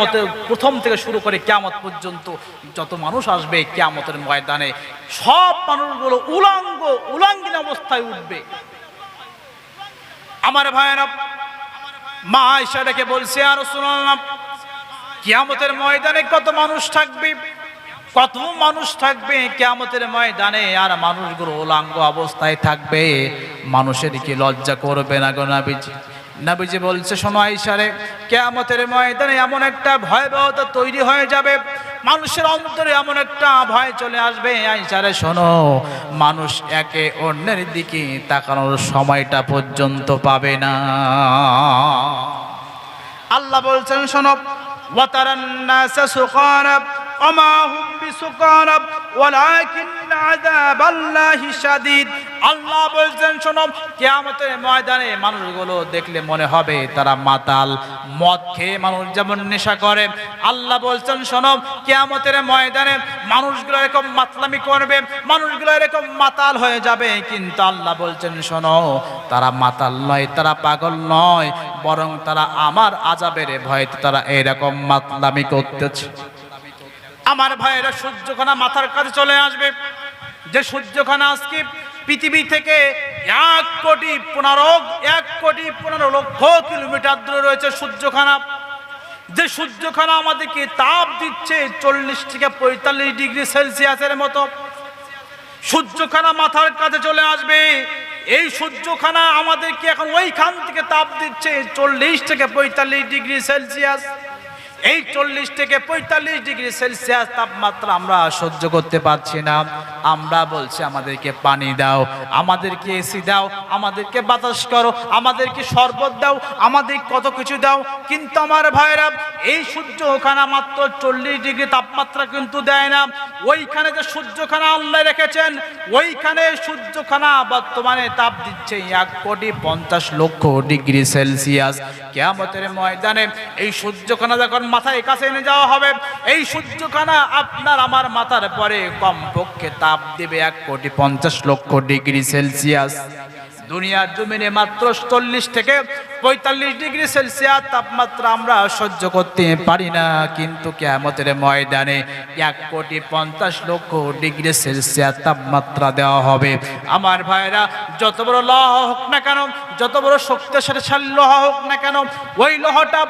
কেয়ামতের প্রথম থেকে শুরু করে কেয়ামত পর্যন্ত যত মানুষ আসবে কেয়ামতের ময়দানে সব মানুষগুলো উলাঙ্গ, উলাঙ্গিন অবস্থায় উঠবে। আমার ভাইয়েরা, মা আয়সা ডেকে বলছে আর শুনলাম কিয়ামতের ময়দানে কত মানুষ থাকবে? কত মানুষ থাকবে কেয়ামতের ময়দানে? আর মানুষগুলো উলাঙ্গ অবস্থায় থাকবে। মানুষের কি লজ্জা করবে না গো নাবিজি বলছে, শোনো আইসারে, কেয়ামতের ময়দানে এমন একটা ভয়াবহতা তৈরি হয়ে যাবে, মানুষের অন্তরে এমন একটা ভয় চলে আসবে। আইসারে, শোনো, মানুষ একে অন্যের দিকে তাকানোর সময়টা পর্যন্ত পাবে না। আল্লাহ বলছেন, শোনো ওয়াতারান নাসা সুকারা ওমা হুম বিসুকারা ওয়ালাকিন আযাবাল্লাহি শাদীদ। আল্লাহ বলছেন, শোনো, কিয়ামতের ময়দানে মানুষগুলো দেখলে মনে হবে তারা মাতাল। মদ খেয়ে মানুষ যেমন নেশা করে। আল্লাহ বলছেন, শোনো, কিয়ামতের ময়দানে মানুষগুলো এরকম মাতলামি করবে, মানুষগুলো এরকম মাতাল হয়ে যাবে। কিন্তু আল্লাহ বলছেন, শোনো, তারা মাতাল নয়, তারা পাগল নয়, বরং তারা আমার আজাবের ভয়তে তারা এরকম মাতলামি করতেছে। আমার ভাইয়েরা সূর্যখানা মাথার কাছে চলে আসবে। যে সূর্যখানা আজকে পৃথিবী থেকে এক কোটি পনেরো, এক কোটি পনেরো লক্ষ কিলোমিটার দূরে রয়েছে সূর্যখানা। যে সূর্যখানা আমাদেরকে তাপ দিচ্ছে চল্লিশ থেকে পঁয়তাল্লিশ ডিগ্রি সেলসিয়াসের মতো। সূর্যখানা মাথার কাছে চলে আসবে। এই সূর্যখানা আমাদেরকে এখন ওইখান থেকে তাপ দিচ্ছে চল্লিশ থেকে পঁয়তাল্লিশ ডিগ্রি সেলসিয়াস। এই চল্লিশ থেকে পঁয়তাল্লিশ ডিগ্রি সেলসিয়াস তাপমাত্রা আমরা সহ্য করতে পারছি না। আমরা বলছি, আমাদেরকে পানি দাও, আমাদেরকে এসি দাও, আমাদেরকে বাতাস করো, আমাদেরকে শরবত দাও, আমাদের কত কিছু দাও। কিন্তু আমার ভাইরা এই সূর্যখানা মাত্র চল্লিশ ডিগ্রি তাপমাত্রা কিন্তু দেয় না। ওইখানে যে সূর্যখানা আল্লাহ রেখেছেন, ওইখানে সূর্যখানা বর্তমানে তাপ দিচ্ছে এক কোটি পঞ্চাশ লক্ষ ডিগ্রি সেলসিয়াস। কেয়ামতের ময়দানে এই সূর্যখানা যখন মাথায় কাছে এনে যাওয়া হবে। এই সূর্যখানা আপনার আমার মাথার পরে কমপক্ষে তাপ দেবে এক কোটি পঞ্চাশ লক্ষ ডিগ্রি সেলসিয়াস। দুনিয়ার জমিনে মাত্র চল্লিশ থেকে পঁয়তাল্লিশ ডিগ্রি সেলসিয়াস তাপমাত্রা আমরা সহ্য করতে পারি না। কিন্তু কেয়ামতের ময়দানে এক কোটি পঞ্চাশ লক্ষ ডিগ্রি সেলসিয়াস তাপমাত্রা দেওয়া হবে। আমার ভাইরা যত বড় লহ হোক না কেন, যত বড় শক্তিশালী লোহা হোক না কেন, ওই লোহাটা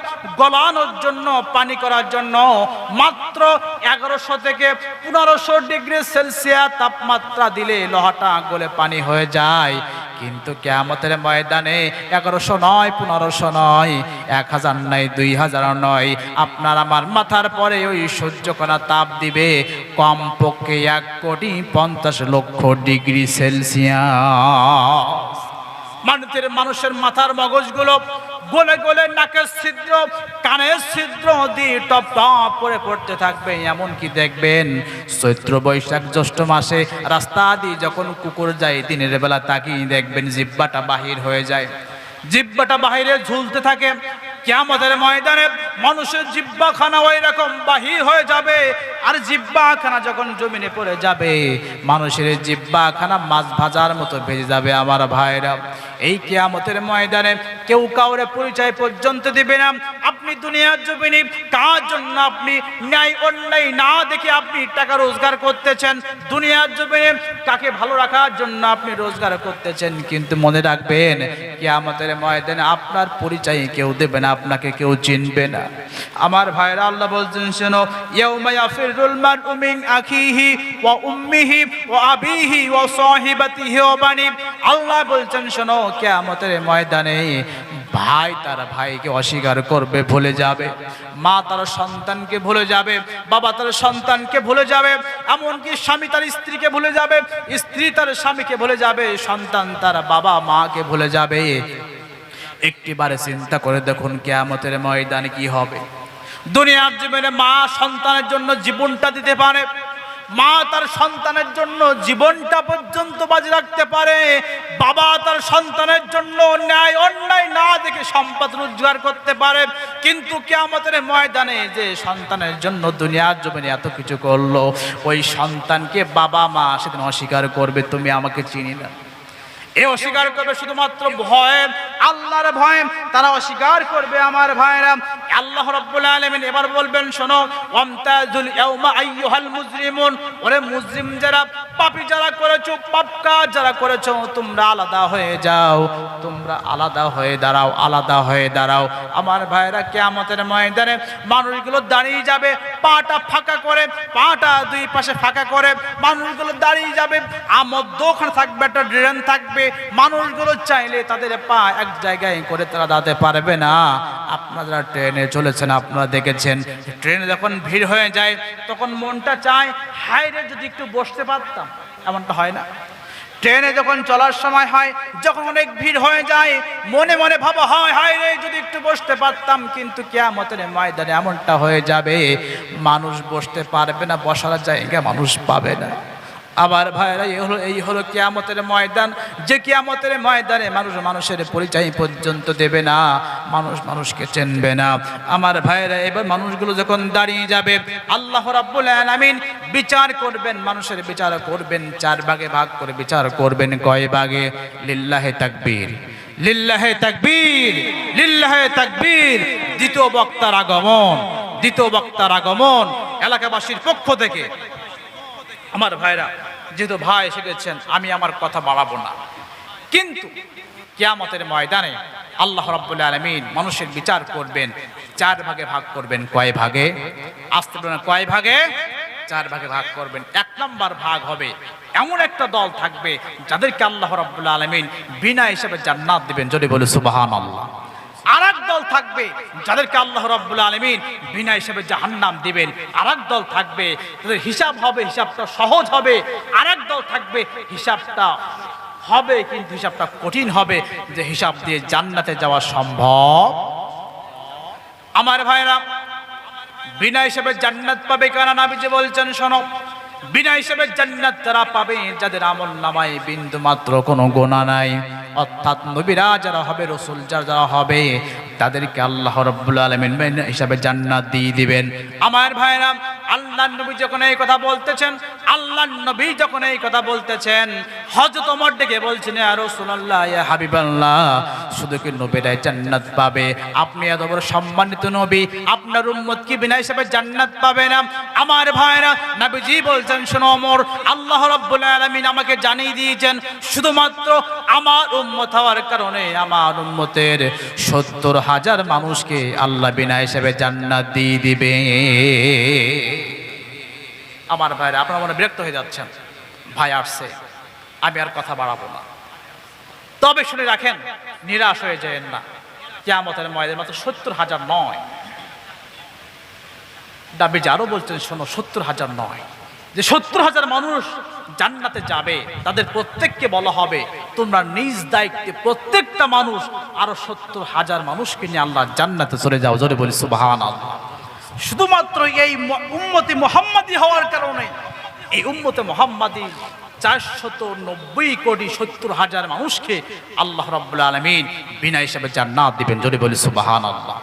গলানোর জন্য, পানি করার জন্য মাত্র এগারোশো থেকে পনেরোশো ডিগ্রি সেলসিয়াস তাপমাত্রা দিলে লোহাটা গলে পানি হয়ে যায়। কিন্তু কেয়ামতের ময়দানে এগারোশো নয়, পনেরোশো নয়, এক হাজার নয়, দুই হাজার নয়। আপনার আমার মাথার পরে ওই সূর্যকণা তাপ দিবে। কমপক্ষে এক কোটি পঞ্চাশ লক্ষ ডিগ্রি সেলসিয়াস। মানুষের মানুষের মাথার মগজগুলো গলে গলে নাকের ছিদ্র, কানের ছিদ্র দিয়ে টপ টপ করে পড়তে থাকবে, এমনকি দেখবেন চৈত্র বৈশাখ জ্যৈষ্ঠ মাসে রাস্তা দিয়ে যখন কুকুর যায়, দিনের বেলা তাকিয়ে দেখবেন জিব্বাটা বাহির হয়ে যায়। জিব্বাটা বাহিরে ঝুলতে থাকে। কেয়ামতের ময়দানে মানুষের জিব্বাখানা ওই রকম বাহির হয়ে যাবে। আর জিব্বাখানা যখন জমিনে পড়ে যাবে, মানুষের জিব্বাখানা মাছ ভাজার মতো ভেজে যাবে। আমার ভাইরা এই কেয়ামতের ময়দানে কেউ কাউরে পরিচয় পর্যন্ত দিবে না। আপনি দুনিয়ার জমিনে কার জন্য আপনি ন্যায় অন্যায় না দেখে আপনি টাকা রোজগার করতেছেন? দুনিয়ার জমিনে কাকে ভালো রাখার জন্য আপনি রোজগার করতেছেন? কিন্তু মনে রাখবেন, কেয়ামতের ময়দানে আপনার পরিচয় কেউ দেবে না, আপনাকে কেউ চিনবে না। আমার ভাইরা আল্লাহ বলছেন, শোনো আখিহি উম্মিহি ওয়া ওয়া আল্লাহ বলছেন, শোনো কিয়ামতের ময়দানে ভাই তার ভাইকে অস্বীকার করবে, ভুলে যাবে। মা তার সন্তানকে ভুলে যাবে, বাবা তার সন্তানকে ভুলে যাবে, এমনকি স্বামী তার স্ত্রীকে ভুলে যাবে, স্ত্রী তার স্বামীকে ভুলে যাবে, সন্তান তার বাবা মাকে ভুলে যাবে। একটিবারে চিন্তা করে দেখুন কেয়ামতের ময়দানে কি হবে। দুনিয়ার জীবনে মা সন্তানের জন্য জীবনটা দিতে পারে। মা তার সন্তানের জন্য জীবনটা পর্যন্ত বাজি রাখতে পারে, বাবা তার সন্তানের জন্য ন্যায় অন্যায় না দেখে সম্পদ রোজগার করতে পারে। কিন্তু কে কেয়ামতের ময়দানে যে সন্তানের জন্য দুনিয়ার জমিনে এত কিছু করল, ওই সন্তানকে বাবা মা সেদিন অস্বীকার করবে, তুমি আমাকে চিনি না। এ অস্বীকার করবে শুধুমাত্র ভয়ে, আল্লাহর ভয়ে, তারা অস্বীকার করবে আমার ভাইরা আল্লাহ রাব্বুল আলামিন এবার বলবেন শোনো ওয়ামতাজুল ইয়াউমা আইয়ুহাল মুজরিমুন। ওরে মুজরিম যারা পাপী যারা করেছ পাপ কাজ যারা করেছ, তোমরা আলাদা হয়ে যাও। তোমরা আলাদা হয়ে দাঁড়াও, আলাদা হয়ে দাঁড়াও। আমার ভাইরা কিয়ামতের ময়দানে মানুষগুলো দাঁড়িয়ে যাবে, পাটা ফাঁকা করে, পাটা দুই পাশে ফাঁকা করে, মানুষগুলো দাঁড়িয়ে যাবে। আর মধ্যখানে থাকবে, একটা ড্রেন থাকবে। মানুষগুলো চাইলে তাদের পা এক জায়গায় করে তারা দাঁড়াতে পারবে না। আপনারা ট্রেনে চলেছেন, আপনারা দেখেছেন। ট্রেনে যখন ভিড় হয়ে যায়, তখন মনটা চায় হাইরে যদি একটু বসতে পারতাম। এমনটা হয় না। ট্রেনে যখন চলার সময় হয়, যখন অনেক ভিড় হয়ে যায়, মনে মনে ভাবা, হয়, হায় রে, যদি একটু বসতে পারতাম, কিন্তু কেয়ামতের ময়দানে এমনটা হয়ে যাবে। মানুষ বসতে পারবে না, বসার জায়গা মানুষ পাবে না। আবার ভাইরা এই হলো এই হলো কিয়ামতের ময়দান। যে কিয়ামতের ময়দানে মানুষ মানুষের পরিচয় পর্যন্ত দেবে না, মানুষ মানুষকে চেনবে না। আমার ভাইরা এবার মানুষগুলো যখন দাঁড়িয়ে যাবে, আল্লাহ রাব্বুল আলামিন বিচার করবেন, মানুষের বিচার করবেন, চার ভাগে ভাগ করে বিচার করবেন, কয় ভাগে? লিল্লাহে তাকবীর। লিল্লাহে তাকবীর লিল্লাহে তাকবীর। দ্বিতীয় বক্তার আগমন, দ্বিতীয় বক্তার আগমন এলাকাবাসীর পক্ষ থেকে। আমার ভাইরা যেহেতু ভাই এসে গেছেন, আমি আমার কথা বাড়াবো না। কিন্তু কেয়ামতের ময়দানে আল্লাহ রাব্বুল আলামিন মানুষের বিচার করবেন, চার ভাগে ভাগ করবেন। কয় ভাগে? আসতে কয় ভাগে? চার ভাগে ভাগ করবেন। এক নম্বর ভাগ হবে, এমন একটা দল থাকবে যাদেরকে আল্লাহ রাব্বুল আলামিন বিনা হিসেবে জান্নাত দিবেন। যদি বলে সুবহানাল্লাহ। আর এক দল থাকবে যাদেরকে আল্লাহ রাব্বুল আলামিন বিনা হিসেবে জাহান্নাম দিবেন। আর দল থাকবে, তাদের হিসাব হবে, হিসাবটা সহজ হবে। আর দল থাকবে, হিসাবটা হবে, কিন্তু হিসাবটা কঠিন হবে। যে হিসাব দিয়ে জান্নাতে যাওয়া সম্ভব। আমার ভাইরা, বিনা হিসেবে জান্নাত পাবে কারণ যে বলছেন, শোনো। বিনা হিসেবে জান্নাত তারা পাবে, যাদের আমল নামায় বিন্দু মাত্র কোনো গোনা নাই। অর্থাৎ নবীরা যারা হবে, রসুল যারা যারা হবে তাদেরকে আল্লাহ রব্বুল আলমিন হিসাবে জান্নাত দিয়ে দিবেন। আমার ভাইরা আল্লাহ নবী যখন এই কথা বলতেছেন, আল্লাহ নবী যখন এই কথা বলতেছেন হজরত ওমর ডেকে বলছেন আর রসুল্লাহ ইয়া হাবিবাল্লাহ, শুধু কি নবীরাই জান্নাত পাবে? আপনি এত বড় সম্মানিত নবী, আপনার উম্মত কি বিনা হিসাবে জান্নাত পাবে না? আমার ভাইরা, নবীজি বলছেন, শোনো ওমর, আল্লাহ রাব্বুল আলামিন আমাকে জানিয়ে দিয়েছেন, শুধুমাত্র আমার উম্মত হওয়ার কারণে আমার উম্মতের সত্তর হাজার মানুষকে আল্লাহ বিনা হিসাবে জান্নাত দিয়ে দিবে। আমার ভাইরা, আপনারা মনে বিরক্ত হয়ে যাচ্ছেন। ভাই আসছে, আমি আর কথা বাড়াবো না। তবে শুনে রাখেন, নিরাশ হয়ে যায় না। কেয়ামতের ময়দের মাত্র সত্তর হাজার নয়। দাবি আরও বলছেন, শোনো, সত্তর হাজার নয়। যে সত্তর হাজার মানুষ জান্নাতে যাবে, তাদের প্রত্যেককে বলা হবে, তোমরা নিজ দায়িত্বে প্রত্যেকটা মানুষ, আরও সত্তর হাজার মানুষকে নিয়ে আল্লাহ জান্নাতে চলে যাও। জোরে বলি সুবাহান আল্লাহ শুধুমাত্র এই উম্মতি মোহাম্মদী হওয়ার কারণে। এই উম্মতে মোহাম্মদী চারশত নব্বই কোটি সত্তর হাজার মানুষকে আল্লাহ রব্বুল আলমিন বিনা হিসাবে জান্নাত দিবেন। যদি বলি সুবাহান আল্লাহ